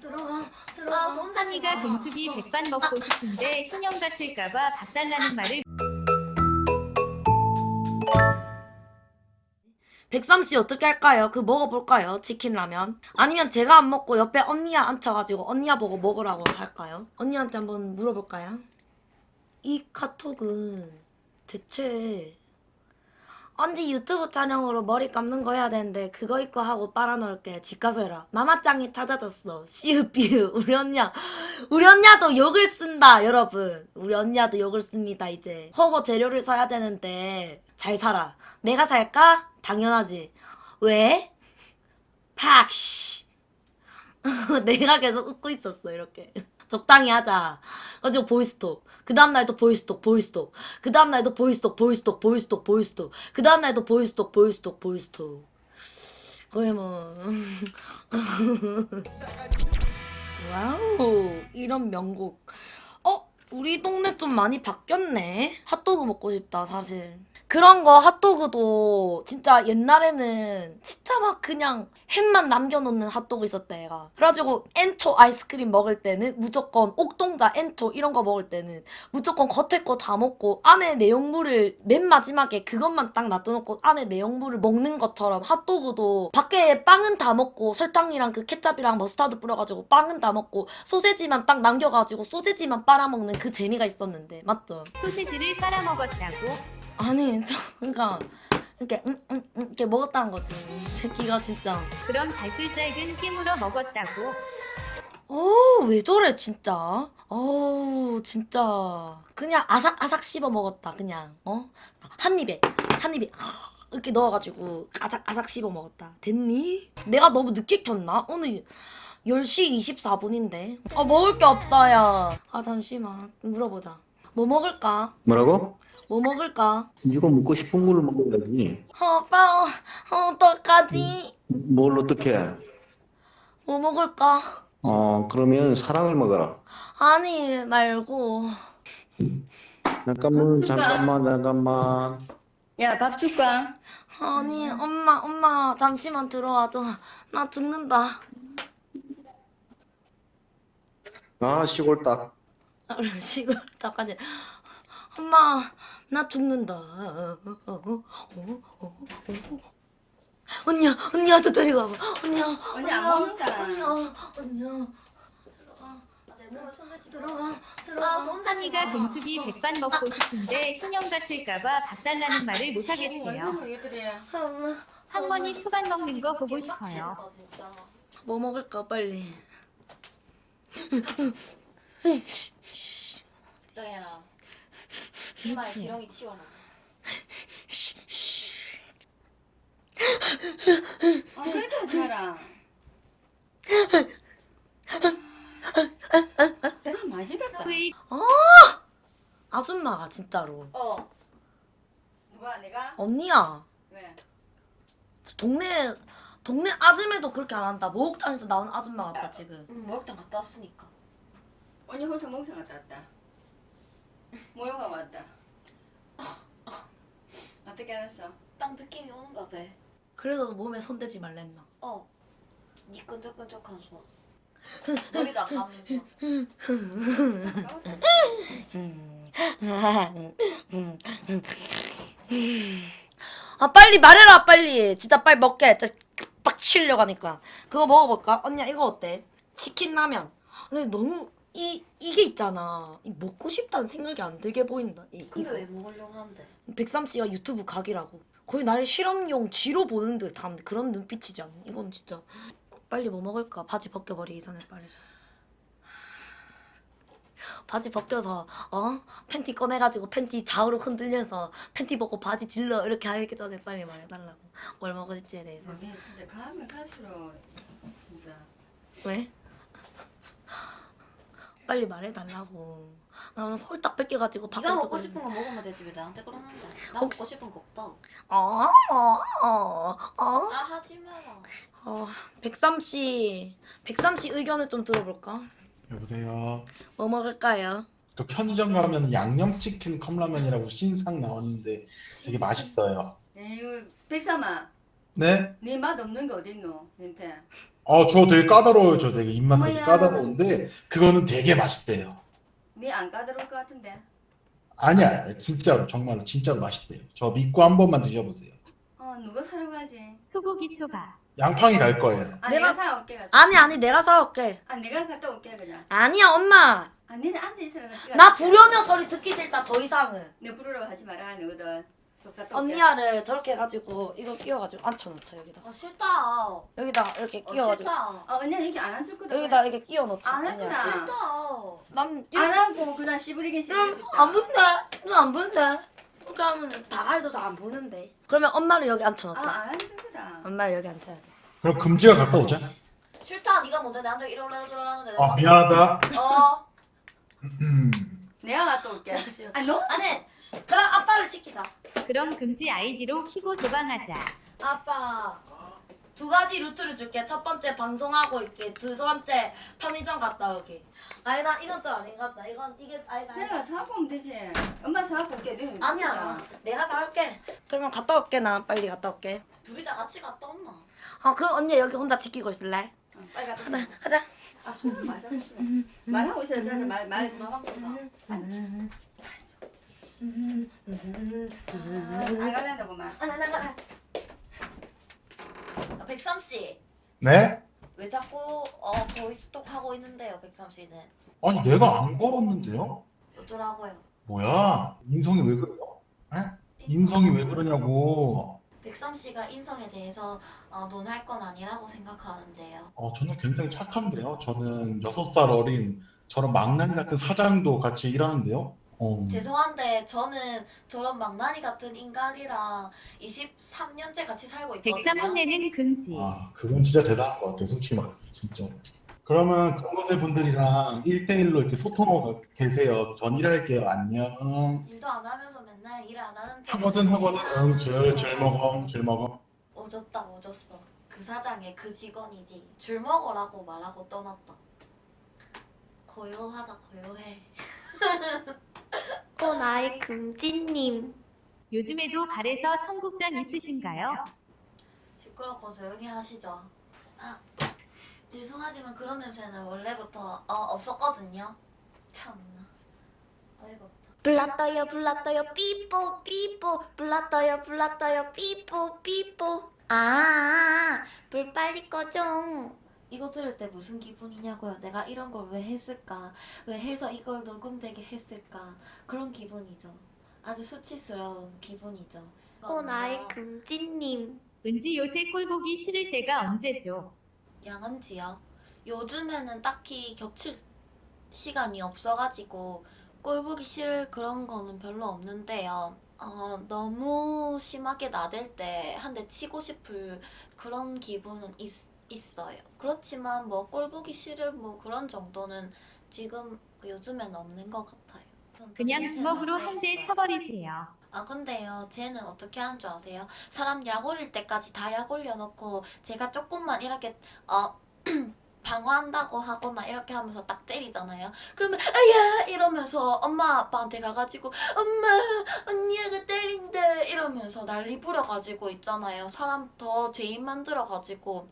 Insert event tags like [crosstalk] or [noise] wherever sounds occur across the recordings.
들어가 들어가 한이가 금숙이 백반 먹고 싶은데 소년 같을까봐 박달라는 말을 백삼씨 어떻게 할까요? 그 먹어볼까요? 치킨 라면 아니면 제가 안 먹고 옆에 언니야 앉혀가지고 언니야 보고 먹으라고 할까요? 언니한테 한번 물어볼까요? 이 카톡은 대체 언제 유튜브 촬영으로 머리 감는 거 해야 되는데 그거 입고 하고 빨아놓을게 집 가서 해라. 마마짱이 찾아줬어. 시우비우 우리 언니야. 우리 언니야도 욕을 쓴다 여러분. 우리 언니야도 욕을 씁니다 이제. 허거 재료를 사야 되는데 잘 살아. 내가 살까? 당연하지. 왜? 팍씨. [laughs] 내가 계속 웃고 있었어 이렇게 적당히 하자. 그래가지고 보이스톡. 그 다음날도 보이스톡 보이스톡. 그 다음날도 보이스톡 보이스톡 보이스톡 보이스톡. 그 다음날도 보이스톡 보이스톡 보이스톡. 거의 뭐. [laughs] 와우 이런 명곡. 어? 우리 동네 좀 많이 바뀌었네. 핫도그 먹고 싶다 사실 그런 거 핫도그도 진짜 옛날에는 진짜 막 그냥 햄만 남겨놓는 핫도그 있었다 얘가 그래가지고 엔초 아이스크림 먹을 때는 무조건 옥동자 엔초 이런 거 먹을 때는 무조건 겉에 거 다 먹고 안에 내용물을 맨 마지막에 그것만 딱 놔둬놓고 안에 내용물을 먹는 것처럼 핫도그도 밖에 빵은 다 먹고 설탕이랑 그 케찹이랑 머스타드 뿌려가지고 빵은 다 먹고 소세지만 딱 남겨가지고 소세지만 빨아먹는 그 재미가 있었는데 맞죠? 소세지를 빨아먹었다고 아니 [laughs] 그러니까 이렇게 음, 음, 음, 이렇게 먹었다는 거지. 이 새끼가 진짜. 그럼 달글잘근 깨물어 먹었다고. 어왜 저래 진짜? 어 진짜. 그냥 아삭아삭 씹어 먹었다 그냥. 어한 입에 한 입에 이렇게 넣어가지고 아삭아삭 씹어 먹었다. 됐니? 내가 너무 늦게 켰나? 오늘 10시 24분인데. 아 먹을 게 없다 야아 잠시만. 물어보자 뭐 먹을까? 뭐라고? 뭐 먹을까? 이거 먹고 싶은 걸로 먹어야지. 어, 오빠 어, 어떡하지? 뭘 어떻게? 뭐 먹을까? 어 그러면 사랑을 먹어라. 아니 말고 잠깐만 잠깐만 잠깐만. 야, 밥 줄까? 아니 엄마 엄마 잠시만 들어와줘 나 죽는다 아 시골 딱. 시골 딱까지. 엄마 나 죽는다. 어, 어, 어, 어, 어, 어. 언니야 언니한테 데리고 와봐. 언니야 언니 안 먹는다. 언니야 언니야. 들어가. 들어가 들어가. 한이가 금숙이 백반 먹고 싶은데 소년 같을까봐 박달라는 말을 못 하겠대요. 엄마. 할머니 초밥 먹는 거 보고 싶어요. 뭐 먹을까 빨리 [laughs] 정현아 이마에 지렁이 치워놔 아, 그렇게 하지 마라. 아, 많이 뱉다. 후에 아줌마가 진짜로 어 누가 내가? 언니야 왜? 동네 동네 아줌마도 그렇게 안 한다 목욕탕에서 나온 아줌마 같다 지금 응, 목욕탕 갔다 왔으니까 언니 혼자 목욕탕 갔다 왔다. 모욕하고 왔다. 어떻게 알았어? 딱 느낌이 오는가 봐 그래서 몸에 손대지 말랬나 어. 니 끈적끈적한 손 머리도 안 감는 손아 빨리 말해라 빨리 진짜 빨리 먹게 진짜 빡 치려고 하니까 그거 먹어볼까? 언니야 이거 어때? 치킨 라면 근데 너무 이 이게 있잖아 이 먹고 싶다는 생각이 안 들게 보인다 이, 근데 이거. 왜 먹으려고 하는데 백삼 씨가 유튜브 각이라고 거의 나를 실험용 쥐로 보는 듯한 그런 눈빛이지 않니? 이건 진짜 빨리 뭐 먹을까? 바지 벗겨버리기 전에 빨리 좀. 바지 벗겨서 어 팬티 꺼내가지고 팬티 좌우로 흔들면서 팬티 벗고 바지 질러 이렇게 하기 전에 빨리 말해달라고 뭘 먹을지에 대해서 여기 진짜 가면 갈수록 진짜 왜? 빨리 말해달라고 나는 홀딱 뺏겨가지고 네가 밖에서 먹고 싶은 거 먹으면 되지 왜 나한테 그러는데 나 혹시- 먹고 싶은 거 없다 어, 어, 어, 어. 나 하지 마라 어, 백삼 씨, 백삼 씨 의견을 좀 들어볼까? 여보세요. 뭐 먹을까요? 또 편의점 가면 양념치킨 컵라면이라고 신상 나왔는데 되게 맛있어요. 에휴 백삼아 네? 네 맛 없는 게 어딨노? 니한테 어, 저 되게 까다로워요. 저 되게 입맛 되게 어머야. 까다로운데 그거는 되게 맛있대요. 네 안 까다로울 것 같은데. 아니야, 진짜로 정말로 진짜로 맛있대요. 저 믿고 한 번만 드셔보세요. 어 누가 사러 가지? 소고기 초밥. 양팡이 갈 거예요. 아 내가- 내가 사올게 가서. 아니 아니 내가 사올게. 아 내가 갔다 올게 그냥. 아니야 엄마. 아 너는 앉아 있으라 나 부려녀 소리 듣기 싫다 더 이상은. 내 부르러 가지 마라 너거든. 언니야를 저렇게 해가지고 이거 끼워가지고 앉혀놓자 여기다. 아 싫다. 어 여기다 이렇게 끼워가지고 싫다. 어 언니는 이렇게 안 앉을 거다. 여기다 이렇게 끼워놓자. 안 언니야. 했구나. 싫다. 난 안 하고 그냥 씨부리긴 씨부릴 수 그럼 있다. 안 보는데? 너안 보는데? 그러면 다갈도 잘 안 보는데. 그러면 엄마를 여기 앉혀놓자. 아안 앉을 거다. 엄마를 여기 앉혀야 돼. 그럼 금지가 갔다 오자. 싫다. 네가 뭔데 나한테 이러려고 저러려는데. 아, 미안하다. 어. 음. 내가 갔다 올게. 아 너? 아니, 그럼 아빠를 시키자. 그럼 금지 아이디로 키고 도망하자. 아빠, 두 가지 루트를 줄게. 첫 번째 방송하고 있게. 두 번째 편의점 갔다 오기. 아니다, 이건 또 아닌 것 같다. 이건 이게 아니다. 내가 사갖고 오면 되지. 엄마 사갖고 올게. 너는 아니야, 내가 사올게. 그러면 갔다 올게 나. 빨리 갔다 올게. 둘이 다 같이 갔다 온나? 어, 그 언니 여기 혼자 지키고 있을래? 어, 빨리 갔다. 하자, 하자. 아, 손 맞아. 말하고 있어야 돼. 말, 말. 마방스 갈란다고. 아, 나, 나, 나. 아, 백삼 씨. 네? 왜 자꾸 어 보이스톡 하고 있는데요, 백삼 씨는? 아니 내가 안 걸었는데요? 어쩌라고요? 뭐야? 인성이 왜 그래요? 에? 인성이 왜 그러냐고. 백삼 씨가 인성에 대해서 어, 논할 건 아니라고 생각하는데요. 어, 저는 굉장히 착한데요. 저는 여섯 살 어린 저런 망나니 같은 사장도 같이 일하는데요. 어, 죄송한데 저는 저런 망나니 같은 인간이랑 23년째 같이 살고 있거든요. 백삼 혼내는 금지. 아, 그건 진짜 대단한 것 같아요. 솔직히 말해서 진짜. 그러면 그런 분들이랑 1대1로 이렇게 소통하고 계세요. 전 일할게요. 안녕. 일도 안 하면서 맨날 일 안 하는 척 하거든 하거든 응, 줄, 줄 먹어, 줄 먹어. 오졌다 오졌어. 그 사장의 그 직원이지. 줄 먹으라고 말하고 떠났다. 고요하다 고요해. [laughs] 어 나의 금지님. 요즘에도 발에서 청국장 있으신가요? 시끄럽고 조용히 하시죠. 아 죄송하지만 그런 냄새는 원래부터 어, 없었거든요. 참나 어이가 없다. 불났어요 불났어요 삐뽀 삐뽀 불났어요 불났어요 삐뽀 삐뽀 아 불 빨리 꺼줘. 이거 들을 때 무슨 기분이냐고요? 내가 이런 걸 왜 했을까? 왜 해서 이걸 녹음되게 했을까? 그런 기분이죠. 아주 수치스러운 기분이죠. 어 나의 금지님. 은지 요새 꼴 보기 싫을 때가 언제죠? 양은지요. 요즘에는 딱히 겹칠 시간이 없어가지고 꼴 보기 싫을 그런 거는 별로 없는데요. 어, 너무 심하게 나댈 때 한 대 치고 싶을 그런 기분은 있, 있어요. 그렇지만 뭐 꼴 보기 싫은 뭐 그런 정도는 지금 요즘엔 없는 것 같아요. 그냥 주먹으로 한 대 쳐버리세요. 아 근데요 쟤는 어떻게 하는 줄 아세요? 사람 약 올릴 때까지 다 약 올려놓고 제가 조금만 이렇게 어 [clears throat] 방어한다고 하거나 이렇게 하면서 딱 때리잖아요 그러면 아야 이러면서 엄마 아빠한테 가가지고 엄마 언니가 때린다 이러면서 난리 부려가지고 있잖아요 사람 더 죄인 만들어가지고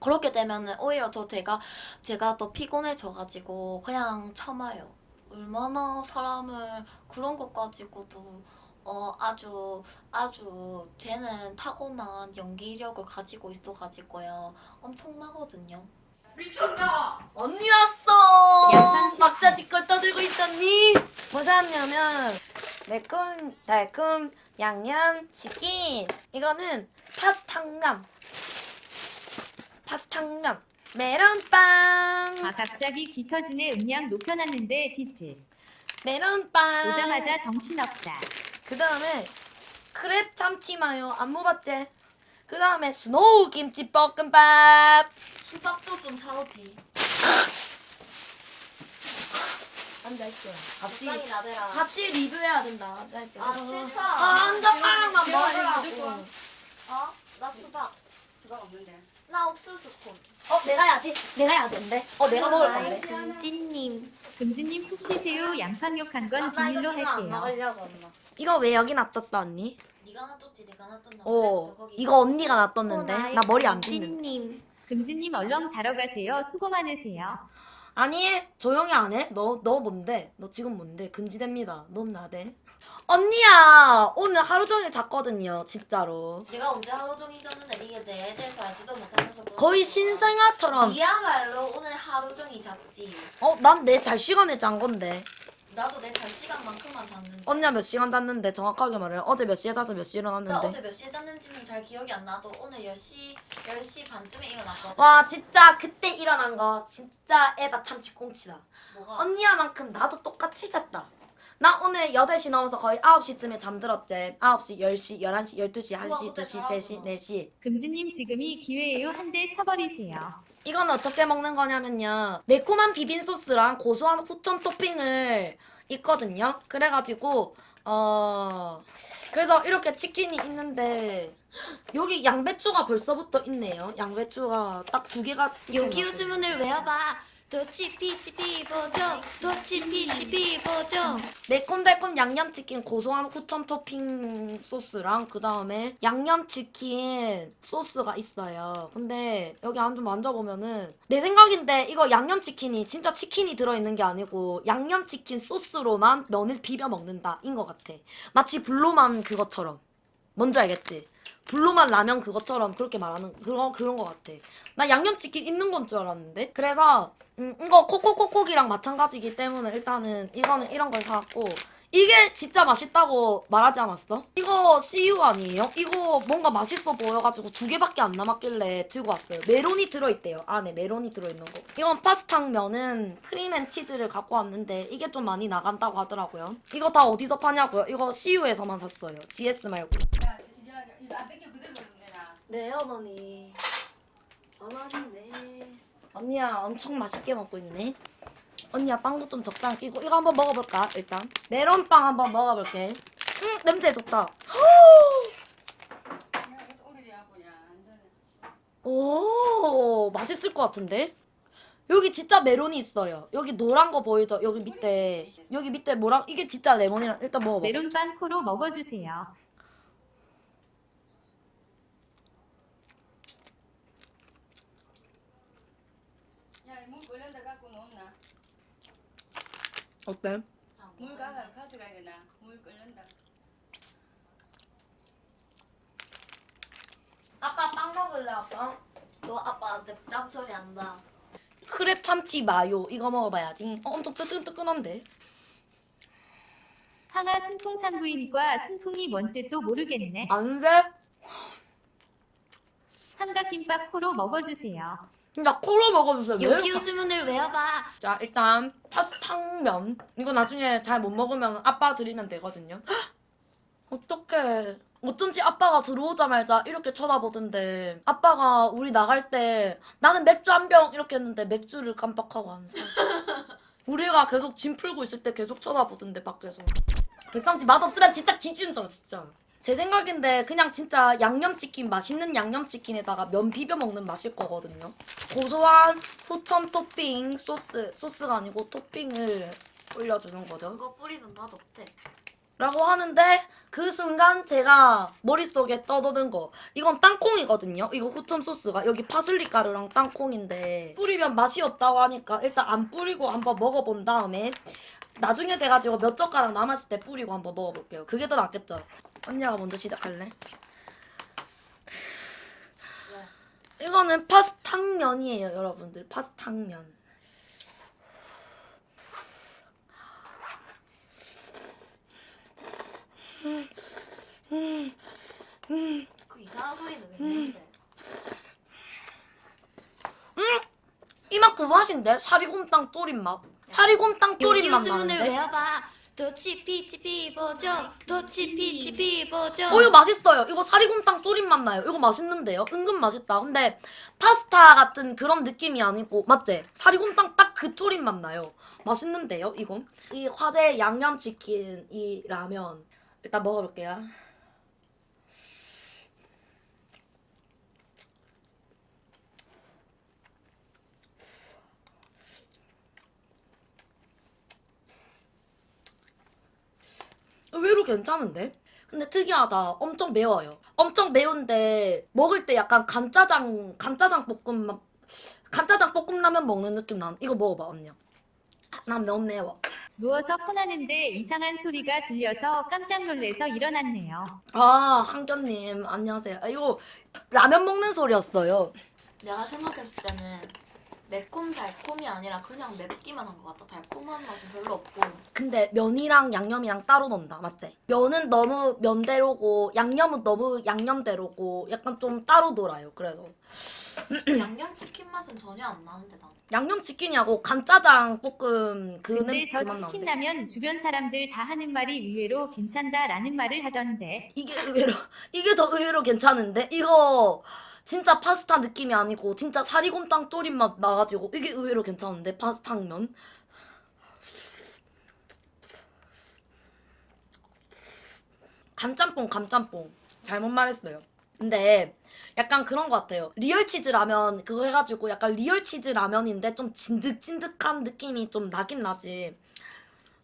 그렇게 되면은 오히려 저 제가 제가 더 피곤해져가지고 그냥 참아요 얼마나 사람을 그런 것 가지고도 어 아주 아주 쟤는 타고난 연기력을 가지고 있어가지고요 엄청나거든요. 미쳤다. 언니 왔어. 양상. 막자 짓고 떠들고 있었니? 뭐 샀냐면 매콤 달콤 양념 치킨. 이거는 파스탕면. 파스탕면. 메론빵. 아 갑자기 귀 터지네 음량 높여놨는데 뒤질. 메론빵. 오자마자 정신없다. 그 다음에 크랩 참치 마요 안 먹었지? 그 다음에 스노우 김치 볶음밥. 수박도 좀 사오지. 앉아 있어요. 같이 적당히 나대라. 같이 리뷰해야 된다. 앉아 있어요. 아 싫다. 아, 한 젓가락만 제가 먹으라고. 어? 나 수박. 수박 없는데. 나 옥수수 콘. 어, 내가 해야지. 내가 해야 되는데. 어, 내가 먹을 건데. 금지님. 금지님 푹 쉬세요. 양팡 욕한 건 나 이거 비밀로 지금 안 할게요. 먹으려고 엄마. 이거 왜 여기 놔뒀어 언니? 네가 놔뒀지 내가 놔뒀나. 어, 이거 언니가 놔뒀는데 나 머리 안 빗는데. 금지님. 금지님 얼렁 자러 가세요. 수고 많으세요. 아니 조용히 안 해? 너 너 뭔데? 너 지금 뭔데? 금지됩니다. 넌 나대. 언니야 오늘 하루 종일 잤거든요 진짜로. 내가 언제 하루 종일 잤는데 이게 내에 대해서 알지도 못하면서 그런 거의. 신생아처럼. 니야말로 오늘 하루 종일 잤지. 어 난 내 잘 시간에 잔 건데. 나도 내 잘 시간만큼만 잤는데. 언니야 몇 시간 잤는데 정확하게 말해. 어제 몇 시에 자서 몇 시에 나 일어났는데. 어제 몇 시에 잤는지는 잘 기억이 안 나도 오늘 10시 10시 반쯤에 일어났거든. 와 진짜 그때 일어난 거 진짜 에바 참치 꽁치다. 뭐가? 언니야만큼 나도 똑같이 잤다. 나 오늘 8시 넘어서 거의 9시쯤에 잠들었지. 9시, 10시, 11시, 12시, 우와, 1시, 그때 2시, 잘하구나. 3시, 4시. 금지님 지금이 기회예요. 한 대 쳐버리세요. 이건 어떻게 먹는 거냐면요. 매콤한 비빔 소스랑 고소한 후점 토핑을 있거든요. 그래가지고 어 그래서 이렇게 치킨이 있는데 여기 양배추가 벌써부터 있네요. 양배추가 딱 두 개가 여기 있어요. 주문을 외워봐. 도치 피치 피보죠. 도치 피치 피보죠. 매콤달콤 양념치킨 고소한 후첨 토핑 소스랑 그 다음에 양념치킨 소스가 있어요. 근데 여기 안 좀 만져보면은 내 생각인데 이거 양념치킨이 진짜 치킨이 들어있는 게 아니고 양념치킨 소스로만 면을 비벼 먹는다 인 것 같아. 마치 블로만 그것처럼. 뭔지 알겠지? 블로만 라면 그것처럼 그렇게 말하는 그런 그런 것 같아. 나 양념치킨 있는 건 줄 알았는데. 그래서 음, 이거 코코코콕이랑 마찬가지기 때문에 일단은 이거는 이런 걸 사왔고 이게 진짜 맛있다고 말하지 않았어? 이거 CU 아니에요? 이거 뭔가 맛있어 보여가지고 두 개밖에 안 남았길래 들고 왔어요. 메론이 들어있대요. 안에 메론이 들어있는 거. 이건 파스타면은 크림앤치즈를 갖고 왔는데 이게 좀 많이 나간다고 하더라고요. 이거 다 어디서 파냐고요? 이거 CU에서만 샀어요. GS 말고. 야 넣으면 되나? 네 어머니 어머니네 언니야 엄청 맛있게 먹고 있네. 언니야 빵도 좀 적당히 끼고. 이거 한번 먹어볼까 일단? 메론빵 한번 먹어볼게. 음 냄새 좋다. [gasps] 오 맛있을 것 같은데? 여기 진짜 메론이 있어요. 여기 노란 거 보이죠? 여기 밑에. 여기 밑에 뭐랑? 이게 진짜 레몬이랑 일단 먹어봐. 메론 빵 코로 먹어주세요. 야물 끓는다 갖고 놓나? 어때? 물 가가 가져가야 되나? 물 끓는다. 아빠 빵 먹을래 아빠? 너 아빠한테 짭소리 한다. 크랩 참치 마요 이거 먹어봐야지 어, 엄청 뜨끈뜨끈한데 황하 순풍 산부인과 순풍이 뭔 뜻도 모르겠네. 안 돼? 삼각김밥 코로 먹어주세요. 진짜 코로 먹어주세요. 왜 여기 이렇게 주문을 외워봐. 자 일단 파스탕면. 이거 나중에 잘 못 먹으면 아빠 드리면 되거든요. 어떡해. 어쩐지 아빠가 들어오자마자 이렇게 쳐다보던데. 아빠가 우리 나갈 때 나는 맥주 한 병 이렇게 했는데 맥주를 깜빡하고 안 사. [laughs] 우리가 계속 짐 풀고 있을 때 계속 쳐다보던데 밖에서. 백상씨 맛없으면 진짜 뒤지는 줄 알아 진짜 제 생각인데 그냥 진짜 양념치킨 맛있는 양념치킨에다가 면 비벼 먹는 맛일 거거든요. 고소한 후첨 토핑 소스 소스가 아니고 토핑을 올려주는 거죠. 그거 뿌리면 맛없대. 라고 하는데 그 순간 제가 머릿속에 떠도는 거. 이건 땅콩이거든요. 이거 후첨 소스가. 여기 파슬리 가루랑 땅콩인데 뿌리면 맛이 없다고 하니까 일단 안 뿌리고 한번 먹어본 다음에 나중에 돼가지고 몇 젓가락 남았을 때 뿌리고 한번 먹어볼게요. 그게 더 낫겠죠 언니가 먼저 시작할래? 이거는 파스탕면이에요 여러분들 파스탕면 그 이상한 소리는 왜 내는데? 이맛 그 맛인데? 사리곰탕 졸인 맛 사리곰탕 여기 맛 주문을 나는데? 외워봐. 도치 피치 피보죠. 도치 피치 피보죠. 어 이거 맛있어요. 이거 사리곰탕 졸인 맛 나요. 이거 맛있는데요? 은근 맛있다. 근데 파스타 같은 그런 느낌이 아니고 맞지? 사리곰탕 딱그 졸인 맛 나요. 맛있는데요? 이거? 이 화제 양념치킨 이 라면 일단 먹어볼게요. 의외로 괜찮은데? 근데 특이하다. 엄청 매워요. 엄청 매운데 먹을 때 약간 간짜장 간짜장 볶음 맛 간짜장 볶음라면 먹는 느낌 난. 이거 먹어봐 언니야. 아, 난 너무 매워. 누워서 폰하는데 이상한 소리가 들려서 깜짝 놀래서 일어났네요. 아 한견님 안녕하세요. 아, 이거 라면 먹는 소리였어요. 내가 생각했을 때는 매콤 달콤이 아니라 그냥 맵기만 한 것 같다. 달콤한 맛은 별로 없고. 근데 면이랑 양념이랑 따로 넣는다 맞지? 면은 너무 면대로고 양념은 너무 양념대로고 약간 좀 따로 놀아요. 그래서 [clears throat] 양념 치킨 맛은 전혀 안 나는데 나. 양념 치킨이하고 간짜장 볶음 그는 근데 저 그만 치킨. 라면 주변 사람들 다 하는 말이 의외로 괜찮다라는 말을 하던데. 이게 의외로 이게 더 의외로 괜찮은데 이거 진짜 파스타 느낌이 아니고 진짜 사리곰탕 졸임 맛 나가지고 이게 의외로 괜찮은데 파스타면 감짬뽕 감짬뽕 잘못 말했어요. 근데 약간 그런 것 같아요. 리얼 치즈 라면 그거 해가지고 약간 리얼 치즈 라면인데 좀 진득진득한 느낌이 좀 나긴 나지.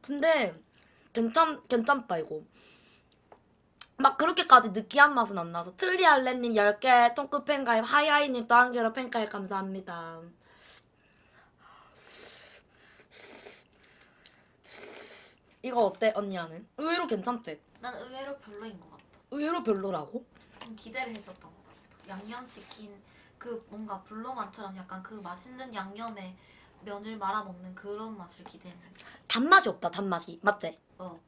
근데 괜찮 괜찮다 이거. 막 그렇게까지 느끼한 맛은 안 나서 트리알레님 10개 통크 팬가입 하이하이님 또 한 개로 팬가입 감사합니다 이거 어때 언니야는? 의외로 괜찮지? 난 의외로 별로인 것 같다. 의외로 별로라고? 좀 기대를 했었던 것 같아. 양념 치킨 그 뭔가 불로만처럼 약간 그 맛있는 양념에 면을 말아 먹는 그런 맛을 기대했는데. 단맛이 없다 단맛이 맞지? 어.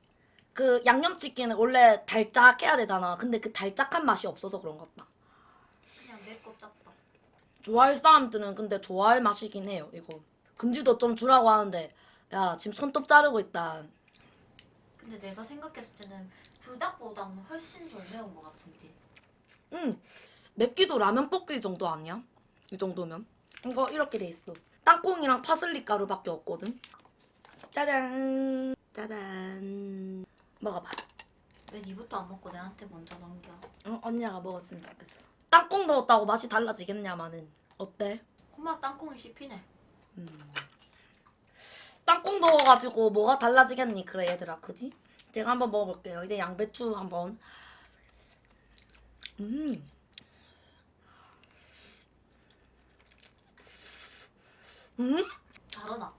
그 양념치킨은 원래 달짝해야 되잖아 근데 그 달짝한 맛이 없어서 그런 것 같다 그냥 맵고 짭다. 좋아할 사람들은 근데 좋아할 맛이긴 해요 이거 금지도 좀 주라고 하는데 야 지금 손톱 자르고 있다 근데 내가 생각했을 때는 불닭보다는 훨씬 덜 매운 것 같은데. 응. 맵기도 라면 볶기 정도 아니야? 이 정도면. 이거 이렇게 돼 있어. 땅콩이랑 파슬리 가루밖에 없거든. 짜잔. 짜잔. 먹어봐. 왜 니부터 안 먹고 내한테 먼저 넘겨? 어, 언니가 먹었으면 좋겠어. 땅콩 넣었다고 맛이 달라지겠냐마는. 어때? 콤마 땅콩이 씹히네. 땅콩 넣어가지고 뭐가 달라지겠니? 그래 얘들아, 그지? 제가 한번 먹어볼게요. 이제 양배추 한번. 음. 음? 다르다.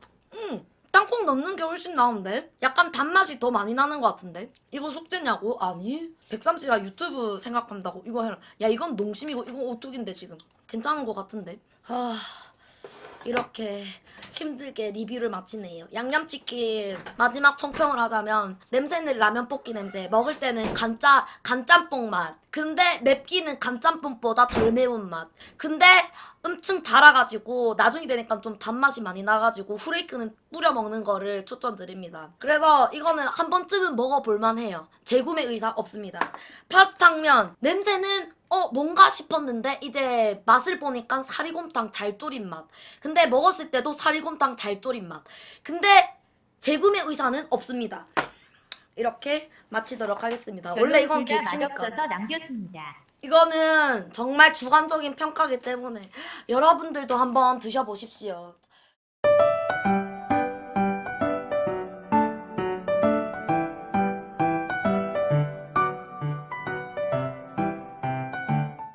넣는 게 훨씬 나은데? 약간 단맛이 더 많이 나는 것 같은데? 이거 숙제냐고? 아니. 백삼씨가 유튜브 생각한다고 이거 해라. 야, 이건 농심이고 이건 오뚜기인데 지금. 괜찮은 것 같은데? 아, 이렇게 힘들게 리뷰를 마치네요. 양념치킨 마지막 총평을 하자면 냄새는 라면 볶기 냄새, 먹을 때는 간짜 간짬뽕 맛. 근데 맵기는 간짬뽕보다 덜 매운 맛. 근데 엄청 달아가지고 나중에 되니까 좀 단맛이 많이 나가지고 후레이크는 뿌려 먹는 거를 추천드립니다. 그래서 이거는 한 번쯤은 먹어볼만 해요. 재구매 의사 없습니다. 파스탕면 냄새는 어 뭔가 싶었는데 이제 맛을 보니까 사리곰탕 잘 졸인 맛. 근데 먹었을 때도 사리곰탕 잘 졸인 맛. 근데 재구매 의사는 없습니다. 이렇게 마치도록 하겠습니다. 원래 이건 둘다 개치니까. 맛없어서 남겼습니다. 이거는 정말 주관적인 평가기 때문에 여러분들도 한번 드셔보십시오.